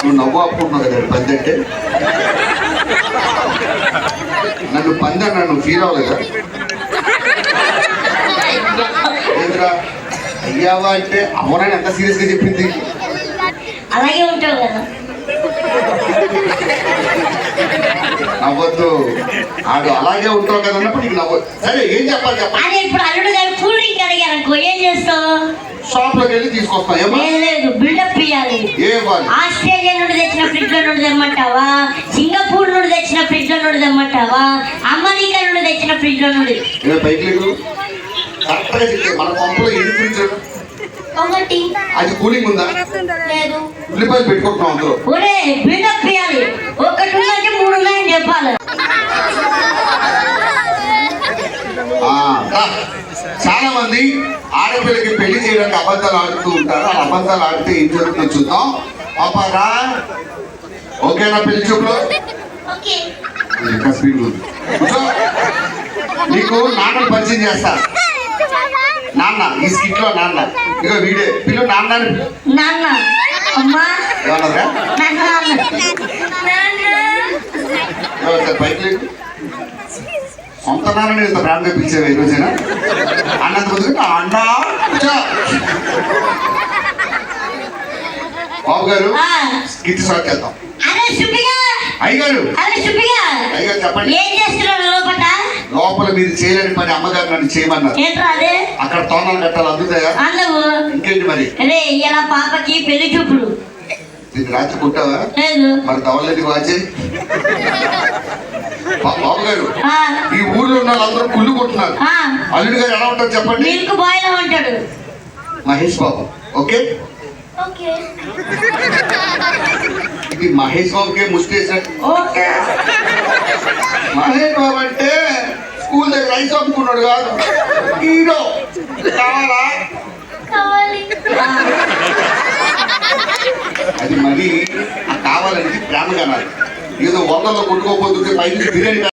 నువ్వు కదా పంది అంటే? నన్ను పంది అన్నా నువ్వు ఫీల్ అవ్వలేదా? ఏంద్రా అయ్యావా అంటే అమ్మనని ఎంత సీరియస్గా చెప్పింది? అలాగే ఉంటావు కదా. నవ్వద్దు. ఆడు అలాగే ఉంటావు కదా అన్నప్పుడు నీకు నవ్వద్దు సరే ఏం చెప్పాలి చెప్పాలి? అదే ఇప్పుడు అల్లుడు చేస్తావు షాప్లోకి వెళ్ళి తీసుకొస్తా లేదు బిల్డప్ ఇవ్వాలి? ఆస్ట్రేలియా నుండి తెచ్చిన ఫ్రిడ్జ్లో నుండి తెమ్మంటావా? సింగపూర్ నుండి తెచ్చిన ఫ్రిడ్జ్లో నుండి తెమ్మంటావా? అమెరికా నుండి తెచ్చిన ఫ్రిడ్జ్లో నుండి మన పంపులో ఫ్రిడ్జ్? అది కూలింగ్ ఉందా? లేదు. ఉల్లిపాయలు పెట్టుకుంటున్నాం అందులో. బిల్డప్ ఇవ్వాలి రా. చాలా మంది ఆడపిల్లకి పెళ్ళి చేయడానికి అబద్ధాలు ఆడుతూ ఉంటారు. ఆ అబద్ధాలు ఆడితే ఏం జరుగుతుందో చూద్దాం. పాపారా ఓకేనా పెళ్ళి చూపులో. నీకు నాన్నని పరిచయం చేస్తా. నాన్న ఈ స్కిట్లో నాన్న. ఇక వీడే. పిల్లలు నాన్న. నాన్న. అమ్మా. నాన్న. నాన్న. బైక్ లేదు సొంత నాన్నని ఇంత ప్రాణంగా పిలిచేవా ఈ రోజైనా? అన్నంత అన్న. బాబు గారు స్కిట్ స్టార్ట్ చేద్దాం. అయ్యగారు. అయ్యగారు చెప్పండి. ఏం లోపల మీరు చేయలేని పని అమ్మగారు నన్ను చేయమన్నారు. అక్కడ తోనాలు కట్టాలి అందుతాయా? ఇంకేంటి మరి? ఇలా పాపకి పెళ్ళి చూపుడు రాత్రి కుట్టావా? మరి తవలేని వాచే బాబు గారు ఈ ఊర్లో ఉన్న వాళ్ళందరూ కుళ్ళు కొట్టున్నారు. అల్లుడు గారు ఎలా ఉంటారు చెప్పండి? మిల్క్ బాయ్లో ఉంటాడు మహేష్ బాబు ఓకే? ఇది మహేష్ బాబుకే ఓకే. మహేష్ బాబు అంటే స్కూల్ దగ్గర రైస్ అమ్ముకున్నాడు కాదు. హీరో. కావాలా? అది మరి కావాలనేది ప్రేమగా అనాలి. ఏదో వందలో కొట్టుకోకపోతుంటే పైకి బిర్యానీ